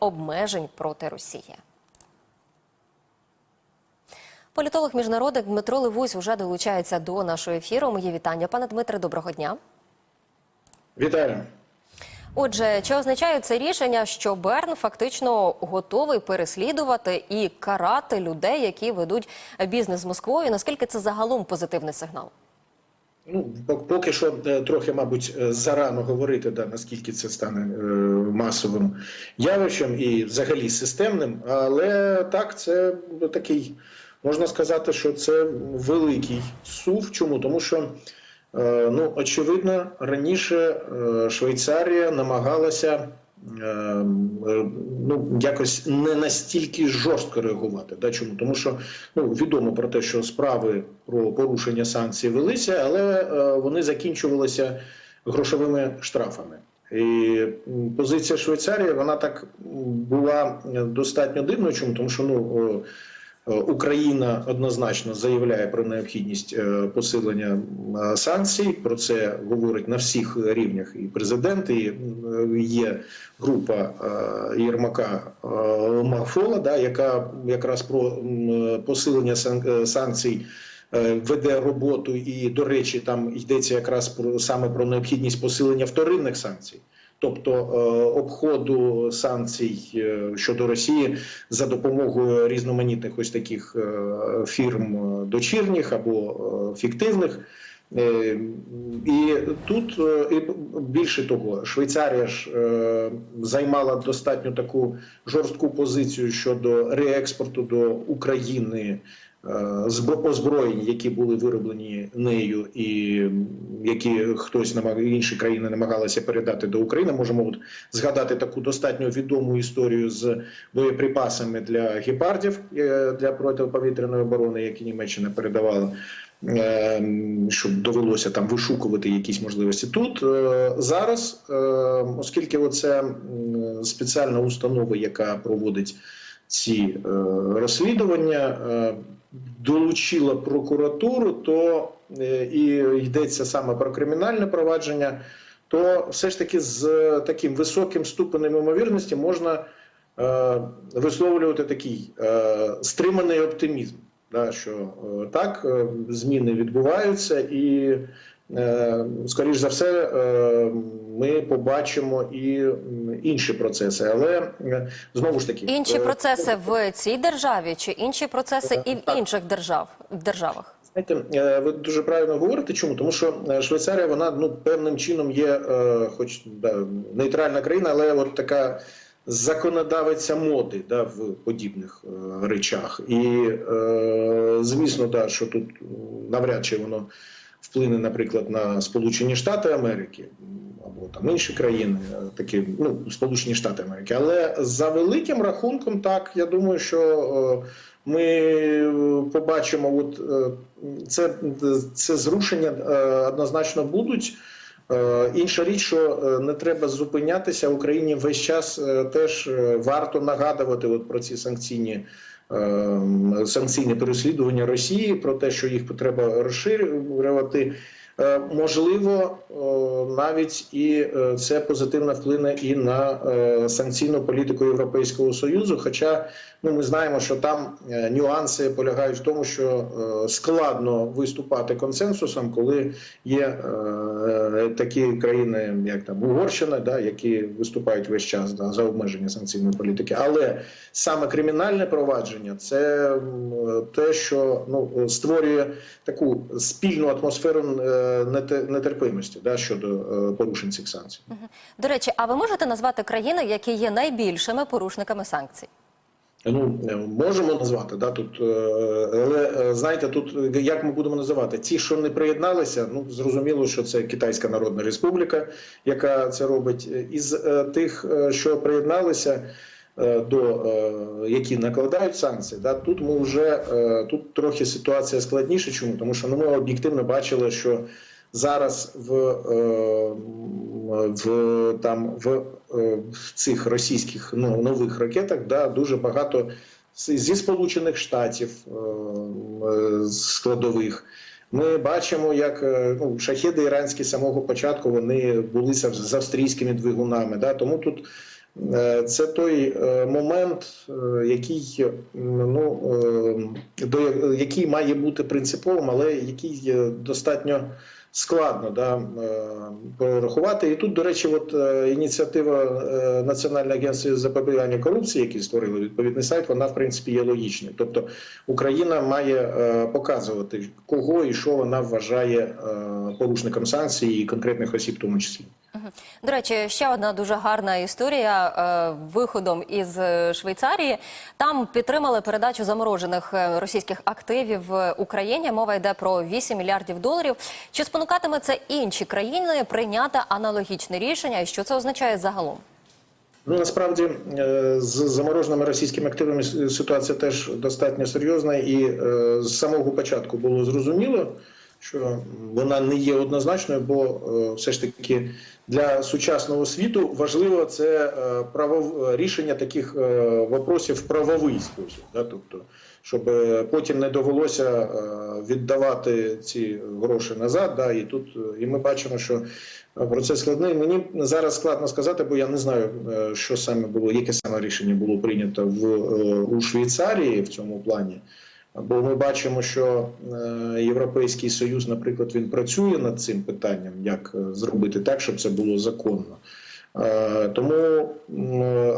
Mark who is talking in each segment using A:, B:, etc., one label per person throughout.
A: обмежень проти Росії. Політолог міжнародник Дмитро Левусь вже долучається до нашого ефіру. Мої вітання, пане Дмитре. Доброго дня.
B: Вітаю.
A: Отже, чи означає це рішення, що Берн фактично готовий переслідувати і карати людей, які ведуть бізнес з Москвою? Наскільки це загалом позитивний сигнал?
B: Ну поки що е, трохи, мабуть, е, зарано говорити, да, наскільки це стане е, масовим явищем і взагалі системним. Але так, це такий, можна сказати, що це великий сув. Чому? Тому що, ну, очевидно, раніше Швейцарія намагалася. Е, е, Ну, якось не настільки жорстко реагувати. Да? Чому? Тому що ну, відомо про те, що справи про порушення санкцій велися, але е, вони закінчувалися грошовими штрафами. І позиція Швейцарії вона так була е, достатньо дивною. Чому? Тому що ну, Україна однозначно заявляє про необхідність е, посилення е, санкцій. Про це говорить на всіх рівнях і президент, і е, є група е, Єрмака е, Мафола, да, яка якраз про посилення сан- е, санкцій. е, Веде роботу, і до речі, там йдеться якраз про саме про необхідність посилення вторинних санкцій, тобто е, обходу санкцій е, щодо Росії за допомогою різноманітних ось таких е, фірм дочірніх або фіктивних. І тут і більше того, Швейцарія ж займала достатньо таку жорстку позицію щодо реекспорту до України озброєнь, які були вироблені нею, і які хтось намаг... інші країни намагалися передати до України. Можемо от згадати таку достатньо відому історію з боєприпасами для гепардів е, для протиповітряної оборони, які Німеччина передавала. е, Щоб довелося там вишукувати якісь можливості тут е, зараз, е, оскільки оце спеціальна установа, яка проводить ці е, розслідування, е, долучила прокуратуру, то е, і йдеться саме про кримінальне провадження, то все ж таки з таким високим ступенем ймовірності можна е, висловлювати такий е, стриманий оптимізм. Що так, зміни відбуваються, і, скоріш за все, е, ми побачимо і інші процеси. Але е, знову ж таки,
A: Інші
B: е,
A: процеси в цій державі чи інші процеси і в
B: Так.
A: інших держав державах?
B: Знаєте, е, ви дуже правильно говорите. Чому? Тому що е, Швейцарія, вона ну певним чином є, е, хоч да, нейтральна країна, але от така законодавиця моди да, в подібних е, речах. І е, звісно, да, що тут навряд чи воно вплине, наприклад, на Сполучені Штати Америки або там інші країни, е, такі ну Сполучені Штати Америки. Але за великим рахунком, так я думаю, що. е, ми побачимо, от е, це, це зрушення однозначно будуть. Е, Інша річ, що е, не треба зупинятися Україні весь час е, теж варто нагадувати от про ці санкційні. Санкційні переслідування Росії про те, що їх треба розширювати, можливо, е, навіть і е, це позитивно вплине і на е, санкційну політику Європейського союзу. Хоча ну ми знаємо, що там е, нюанси полягають в тому, що е, складно виступати консенсусом, коли є е, такі країни, як там Угорщина, да, які виступають весь час да, за обмеження санкційної політики. Але саме кримінальне провадження це те, що ну створює таку спільну атмосферу е, нетерпимості да, щодо е, порушень цих санкцій.
A: До речі, а ви можете назвати країни, які є найбільшими порушниками санкцій?
B: Ну е, можемо назвати да тут, е, але знаєте, тут як ми будемо називати ті, що не приєдналися. Ну зрозуміло, що це Китайська Народна Республіка, яка це робить. Із тих, що приєдналися до е, які накладають санкції, да тут ми вже е, тут трохи ситуація складніша. Чому тому, що ну, ми об'єктивно бачили, що зараз в, е, в там в, е, цих російських ну, нових ракетах да, дуже багато зі Сполучених Штатів е, е, складових. Ми бачимо, як е, ну, шахеди іранські з самого початку вони були з австрійськими двигунами. Да? Тому тут Е, Це той е, момент, е, який ну е, до який має бути принциповим, але який е, достатньо складно да, е, порахувати. І тут, до речі, от е, ініціатива е, Національного агентства з запобігання корупції, які створили відповідний сайт, вона в принципі є логічною. Тобто Україна має е, показувати, кого і що вона вважає е, порушником санкцій і конкретних осіб, в тому числі.
A: До речі, ще одна дуже гарна історія е, виходом із е, Швейцарії. Там підтримали передачу заморожених е, російських активів Україні. Мова йде про 8 мільярдів доларів. Чи спонукатиме це інші країни прийняти аналогічне рішення? І що це означає загалом?
B: Ну насправді з замороженими російськими активами ситуація теж достатньо серйозна, і з самого початку було зрозуміло, що вона не є однозначною, бо все ж таки для сучасного світу важливо це е, правов... рішення таких е, вопросів в правовий спосіб. Да? Тобто, щоб е, потім не довелося віддавати ці гроші назад. Да? І тут і ми бачимо, що процес складний. Мені зараз складно сказати, бо я не знаю, що саме було, яке саме рішення було прийнято в у Швейцарії в цьому плані. Бо ми бачимо, що е, Європейський Союз, наприклад, він працює над цим питанням, як е, зробити так, щоб це було законно. Е, Тому,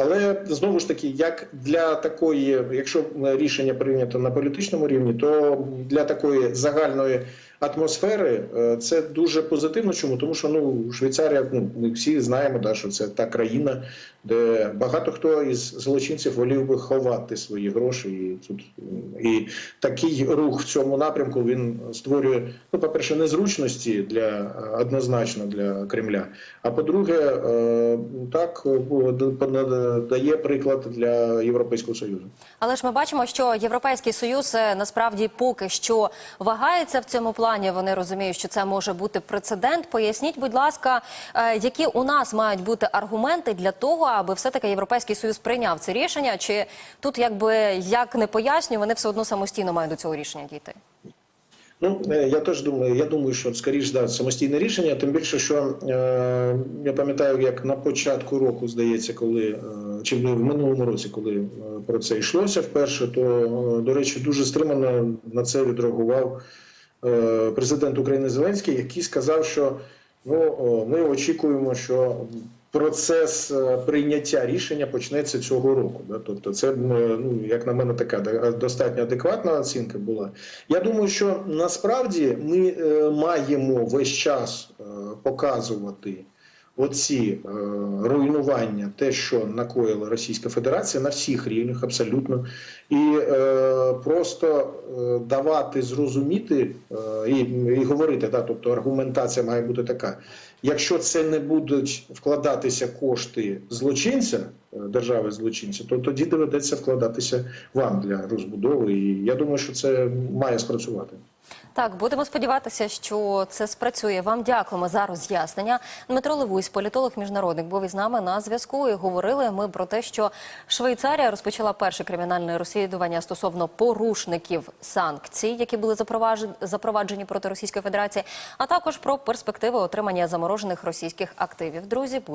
B: але знову ж таки, як для такої, якщо рішення прийнято на політичному рівні, то для такої загальної атмосфери це дуже позитивно. Чому? Тому що ну Швейцарія, ну ми всі знаємо, да, що це та країна, де багато хто із злочинців волів би ховати свої гроші, і тут і такий рух в цьому напрямку він створює, ну, по-перше, незручності для однозначно для Кремля. А по-друге, е, так дає приклад для Європейського Союзу.
A: Але ж ми бачимо, що Європейський Союз е, насправді поки що вагається в цьому плані. Вони розуміють, що це може бути прецедент. Поясніть, будь ласка, е, які у нас мають бути аргументи для того, аби все таки Європейський Союз прийняв це рішення? Чи тут, якби як не пояснюю, вони все одно самостійно мають до цього рішення дійти?
B: Ну е, я теж думаю. Я думаю, що скоріш да самостійне рішення. Тим більше, що е, я пам'ятаю, як на початку року здається, коли е, чи в минулому році, коли е, про це йшлося вперше, то е, до речі, дуже стримано на це відреагував е, президент України Зеленський, який сказав, що ну ми очікуємо, що процес е, прийняття рішення почнеться цього року. Тобто, це е, ну як на мене, така достатньо адекватна оцінка була. Я думаю, що насправді ми е, маємо весь час е, показувати. Оці е, руйнування, те, що накоїла Російська Федерація на всіх рівнях, абсолютно, і е, просто е, давати зрозуміти е, і, і говорити, да, тобто аргументація має бути така: якщо це не будуть вкладатися кошти злочинця, е, держави злочинця, то тоді доведеться вкладатися вам для розбудови. І я думаю, що це має спрацювати.
A: Так, будемо сподіватися, що це спрацює. Вам дякуємо за роз'яснення. Дмитро Левусь, політолог міжнародник, був із нами на зв'язку. І говорили ми про те, що Швейцарія розпочала перше кримінальне розслідування стосовно порушників санкцій, які були запроваджені, проти Російської Федерації, а також про перспективи отримання заморожених російських активів. Друзі, буде.